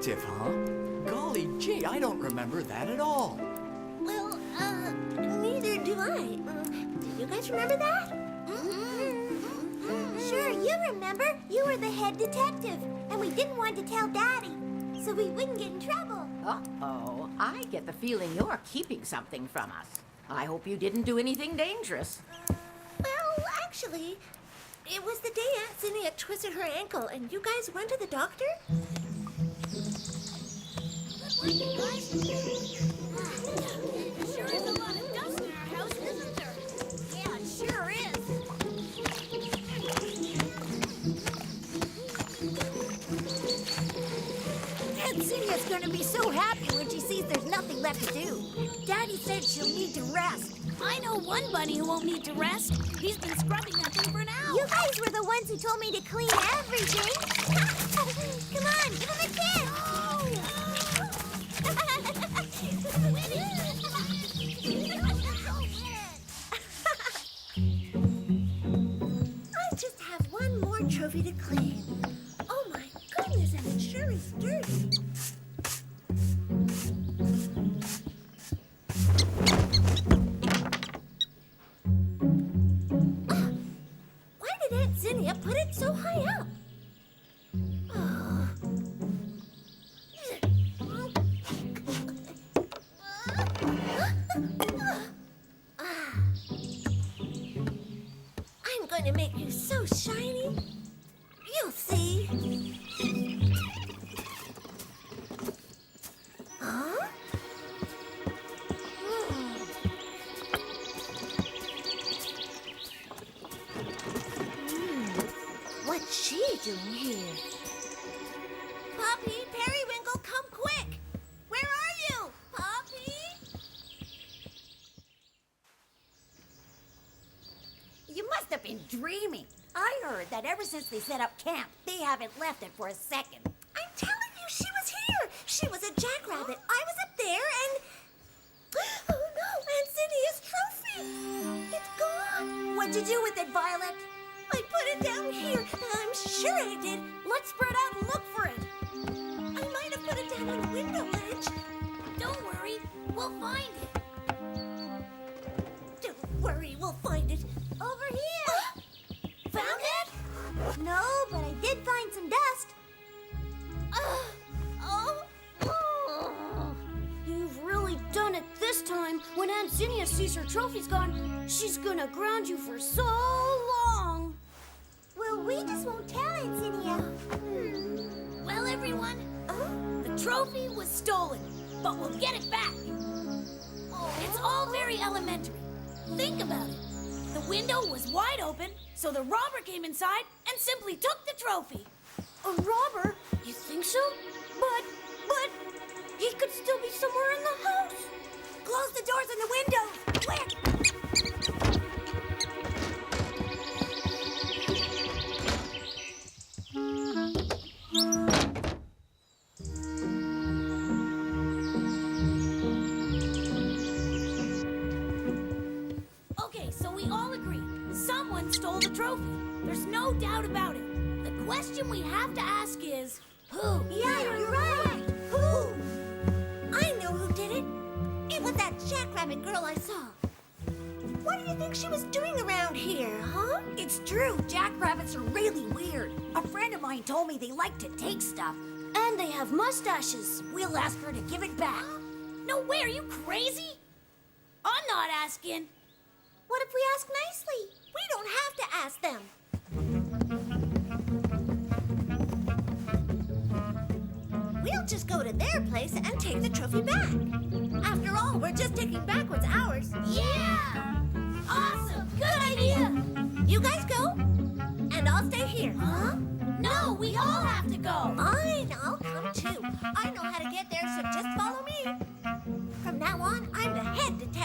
detective, huh? Golly gee, I don't remember that at all. Well, uh, neither do I. Mm, Do you guys remember that? Mm-hmm. Sure, you remember. You were the head detective, and we didn't want to tell Daddy, so we wouldn't get in trouble. Uh-oh. I get the feeling you're keeping something from us. I hope you didn't do anything dangerous. Well, actually, it was the day Aunt Zinnia twisted her ankle, and you guys went to the doctor? Gonna be so happy when she sees there's nothing left to do. Daddy said she'll need to rest. I know one bunny who won't need to rest. He's been scrubbing that thing for an hour. You guys were the ones who told me to clean everything. Come on, give him a kiss. So shiny. Ever since they set up camp, they haven't left it for a second. Stolen, but we'll get it back. It's all very elementary. Think about it. The window was wide open, so the robber came inside and simply took the trophy. A robber? You think so? But, but, he could still be somewhere in the house. Close the doors and the windows. Quick! That girl I saw. What do you think she was doing around here, huh? It's true, jackrabbits are really weird. A friend of mine told me they like to take stuff. And they have mustaches. We'll ask her to give it back. No way, are you crazy? I'm not asking. What if we ask nicely? We don't have to ask them. We'll just go to their place and take the trophy back. After all, we're just taking backwards hours. Yeah! Awesome! Good idea! You guys go, and I'll stay here. Huh? No, we all have to go. Fine, I'll come too. I know how to get there, so just follow me. From now on, I'm the head detective.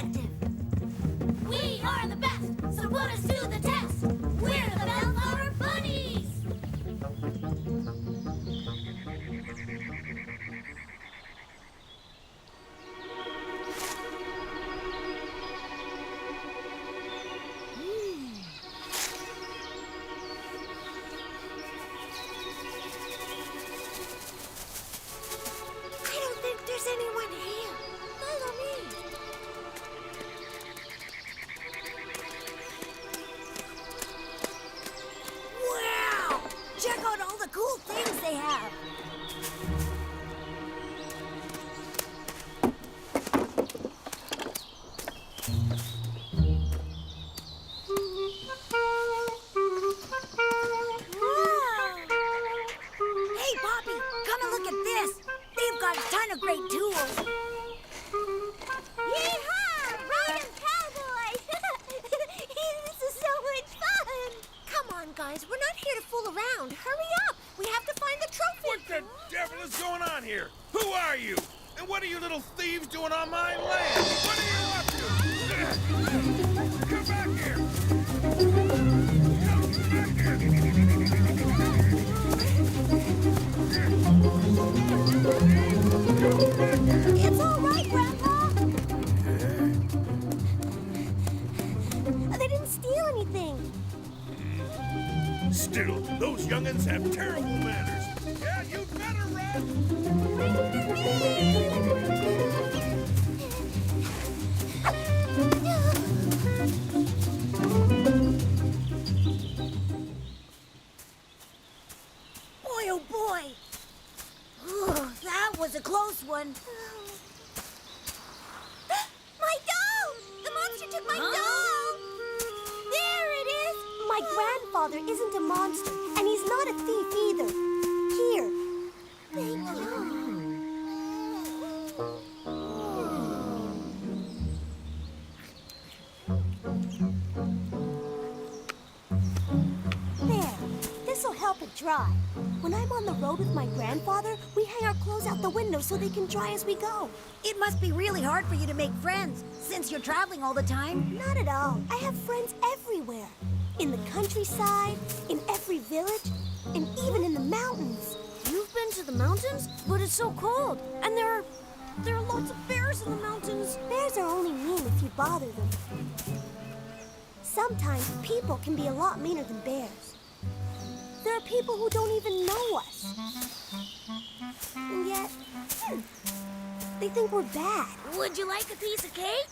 Steal anything. Still, those youngins have terrible manners. Yeah, you better run! Boy, oh boy. Ooh, that was a close one. Help it dry. When I'm on the road with my grandfather, we hang our clothes out the window so they can dry as we go. It must be really hard for you to make friends since you're traveling all the time. Not at all. I have friends everywhere. In the countryside, in every village, and even in the mountains. You've been to the mountains, but it's so cold, and there are there are lots of bears in the mountains. Bears are only mean if you bother them. Sometimes people can be a lot meaner than bears. There are people who don't even know us. And yet, hmm, they think we're bad. Would you like a piece of cake?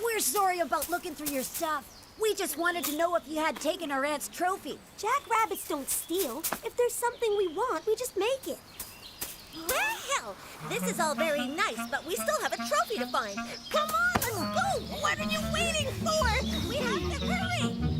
We're sorry about looking through your stuff. We just wanted to know if you had taken our aunt's trophy. Jackrabbits don't steal. If there's something we want, we just make it. Well, hell, this is all very nice, but we still have a trophy to find. Come on, let's go! What are you waiting for? We have to hurry!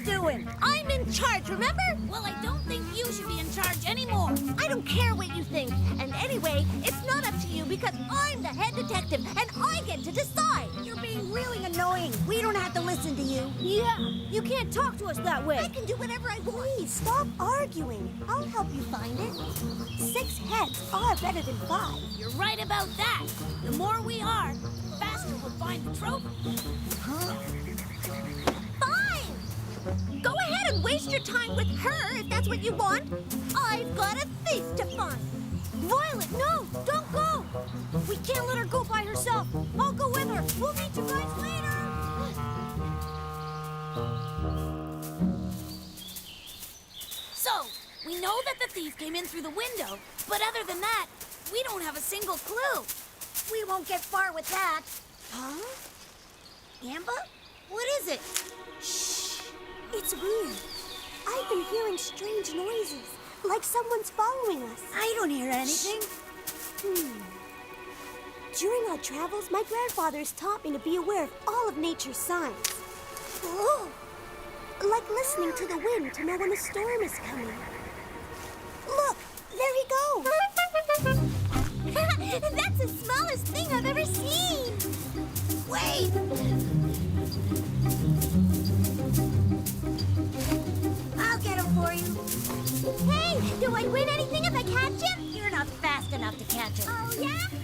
Doing? I'm in charge, remember? Well, I don't think you should be in charge anymore. I don't care what you think. And anyway, it's not up to you because I'm the head detective and I get to decide. You're being really annoying. We don't have to listen to you. Yeah, you can't talk to us that way. I can do whatever I want. Please, stop arguing. I'll help you find it. Six heads are better than five. You're right about that. The more we are, the faster we'll find the trophy. Fine! And waste your time with her if that's what you want. I've got a thief to find. Violet, no! Don't go! We can't let her go by herself. I'll go with her. We'll meet you guys later. So, we know that the thief came in through the window, but other than that, we don't have a single clue. We won't get far with that. Huh? Amber? What is it? Shh! It's weird. I've been hearing strange noises, like someone's following us. I don't hear anything. Hmm. During our travels, my grandfather has taught me to be aware of all of nature's signs. Oh! Like listening to the wind to know when a storm is coming. Look! There he Oh, yeah?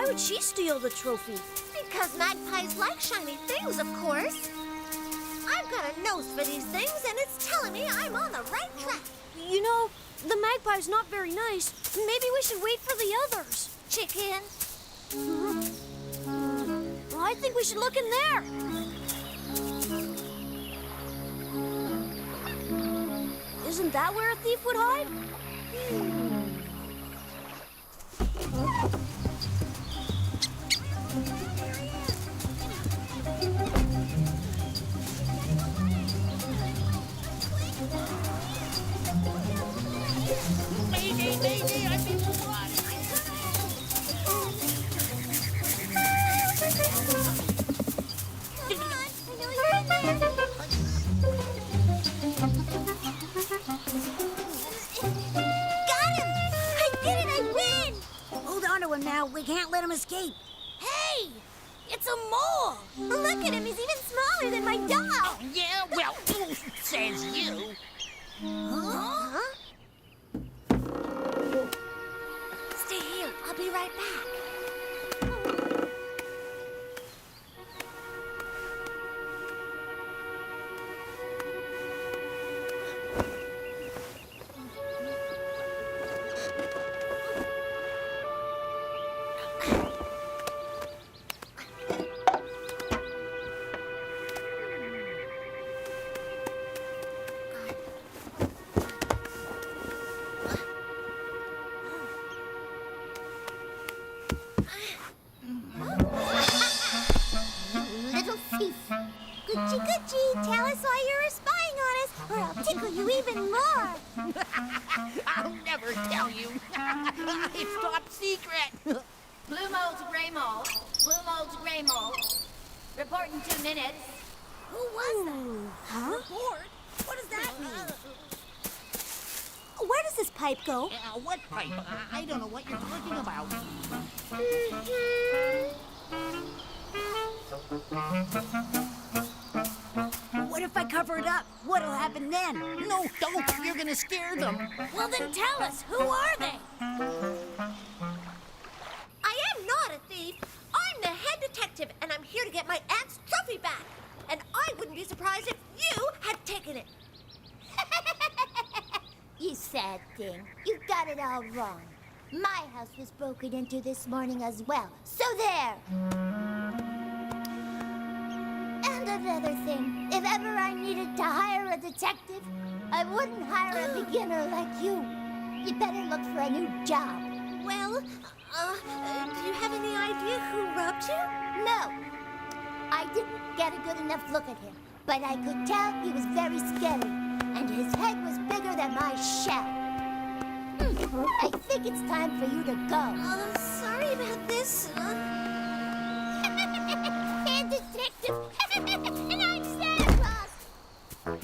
Why would she steal the trophy? Because magpies like shiny things, of course. I've got a nose for these things, and it's telling me I'm on the right track. You know, The magpie's not very nice. Maybe we should wait for the others. Chicken? I think we should look in there. Isn't that where a thief would hide? Mayday, now. We can't let him escape. Hey! It's a mole! Look at him! He's even smaller than my dog. Oh, yeah, well, says you. Huh? What cover it up? What'll happen then? No, don't. You're gonna scare them. Well, then tell us, who are they? I am not a thief. I'm the head detective, and I'm here to get my aunt's trophy back. And I wouldn't be surprised if you had taken it. You sad thing. You got it all wrong. My house was broken into this morning as well. So there. Another thing. If ever I needed to hire a detective, I wouldn't hire a beginner like you. You better look for a new job. Well, uh, uh, do you have any idea who robbed you? No. I didn't get a good enough look at him, but I could tell he was very scary, and his head was bigger than my shell. Hmm, I think it's time for you to go. Uh, sorry about this. Uh, detective, and I'm Santa Claus. Hmm.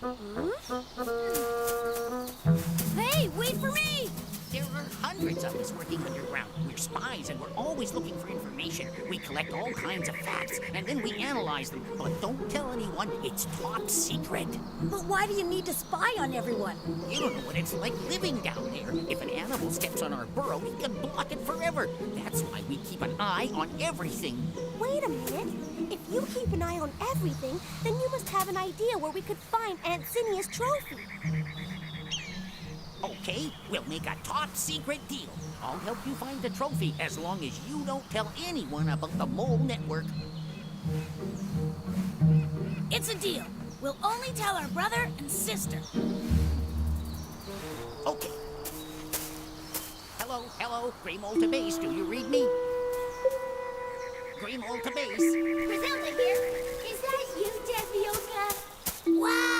Hmm. Hmm. hey, wait for me! There are hundreds of us working underground. We're spies and we're always looking for information. We collect all kinds of facts and then we analyze them. But don't tell anyone, it's top secret. But why do you need to spy on everyone? You don't know what it's like living down there. If an animal steps on our burrow, we can block it forever. That's why we keep an eye on everything. Wait a minute. If you keep an eye on everything, then you must have an idea where we could find Aunt Zinnia's trophy. Okay, we'll make a top secret deal. I'll help you find the trophy as long as you don't tell anyone about the Mole Network. It's a deal. We'll only tell our brother and sister. Okay. Hello, hello, Gray Mole to base. Do you read me? Gray Mole to base. Griselda here. Is that you, Devioka? Wow!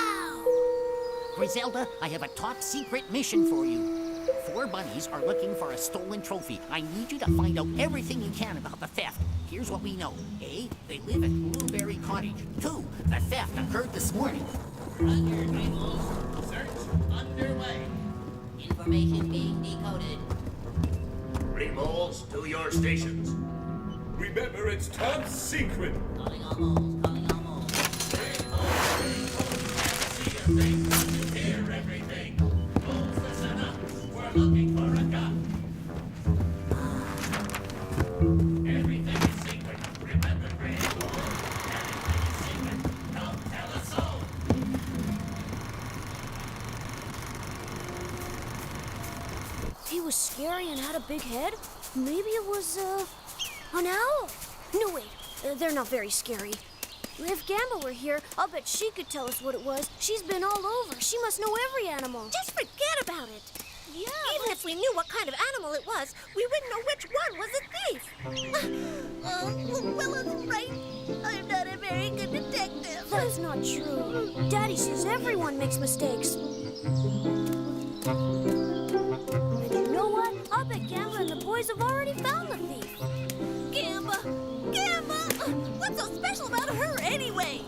Griselda, I have a top secret mission for you. Four bunnies are looking for a stolen trophy. I need you to find out everything you can about the theft. Here's what we know. A, they live at Blueberry Cottage. Two, the theft occurred this morning. Roger, Greenwolf. Search underway. Information being decoded. Remoles to your stations. Remember, it's top secret. Calling all moles, calling all moles. See everything, hear they're not very scary. If Gamba were here, I'll bet she could tell us what it was. She's been all over. She must know every animal. Just forget about it. Yeah. Even if we knew what kind of animal it was, we wouldn't know which one was a thief. oh, Willow's right. I'm not a very good detective. That's not true. Daddy says everyone makes mistakes. And you know what? I'll bet Gamba and the boys have already found the thief. Gamba! Gamba! What's so special about her anyway?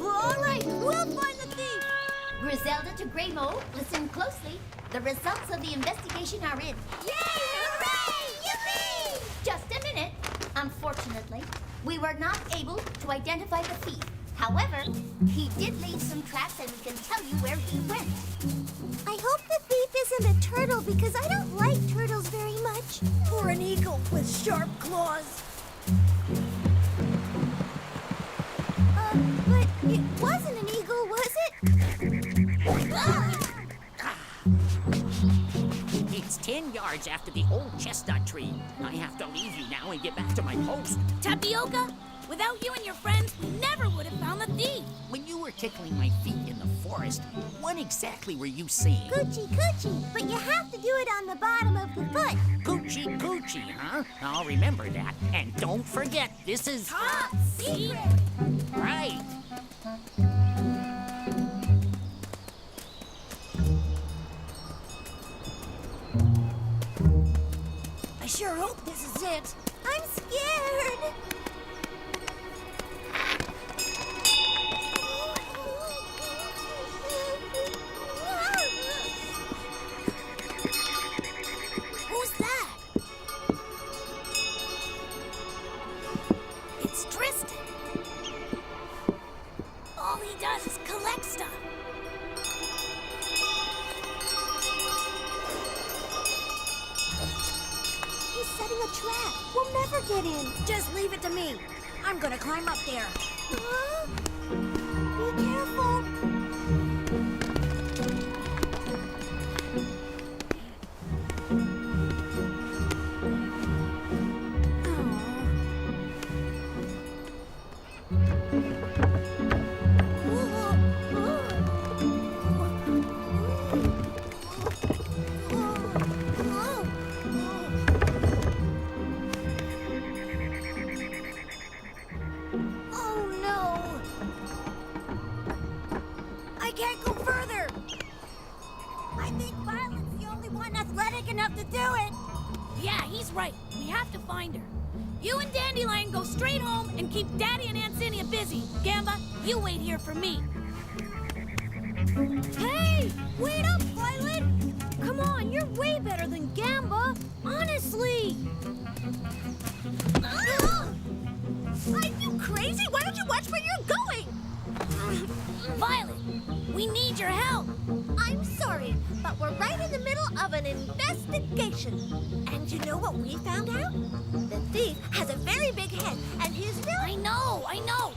All right, we'll find the thief. Griselda to Graymo, listen closely. The results of the investigation are in. Yay! Hooray! Yippee! Just a minute. Unfortunately, we were not able to identify the thief. However, he did leave some tracks and we can tell you where he went. I hope the thief isn't a turtle because I don't like turtles very much. Or an eagle with sharp claws. Uh, but it wasn't an eagle, was it? It's ten yards after the old chestnut tree. I have to leave you now and get back to my post. Tapioca, without you and your friends, we never would have found the thief. When you were tickling my feet in the forest, what exactly were you saying? Coochie coochie, but you have to do it on the bottom of the foot. Coochie coochie, huh? I'll remember that. And don't forget, this is Top secret. right. I sure hope this is it. I'm scared. Are you crazy? Why don't you watch where you're going? Violet, we need your help. I'm sorry, but we're right in the middle of an investigation. And you know what we found out? The thief has a very big head, and his real I know, I know.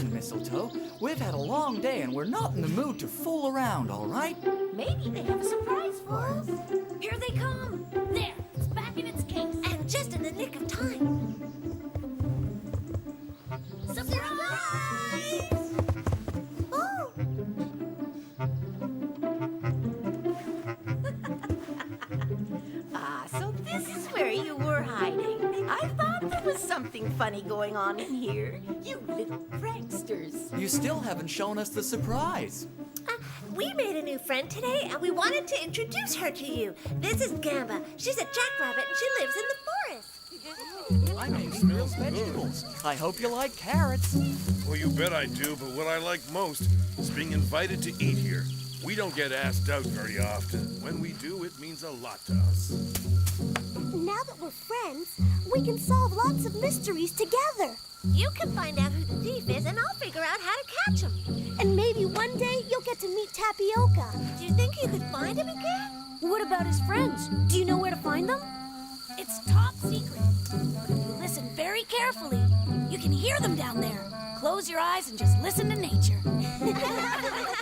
Listen, Mistletoe. We've had a long day and we're not in the mood to fool around, all right? Maybe they have a surprise for us. Here they come. There, it's back in its case. And just in the nick of time. Something funny going on in here. You little pranksters. You still haven't shown us the surprise. Uh, we made a new friend today, and we wanted to introduce her to you. This is Gamba. She's a jackrabbit, and she lives in the forest. I made grilled vegetables. I hope you like carrots. Well, you bet I do, but what I like most is being invited to eat here. We don't get asked out very often. When we do, it means a lot to us. Now that we're friends, we can solve lots of mysteries together. You can find out who the thief is, and I'll figure out how to catch him. And maybe one day you'll get to meet Tapioca. Do you think you could find him again? What about his friends? Do you know where to find them? It's top secret. But if you listen very carefully, you can hear them down there. Close your eyes and just listen to nature.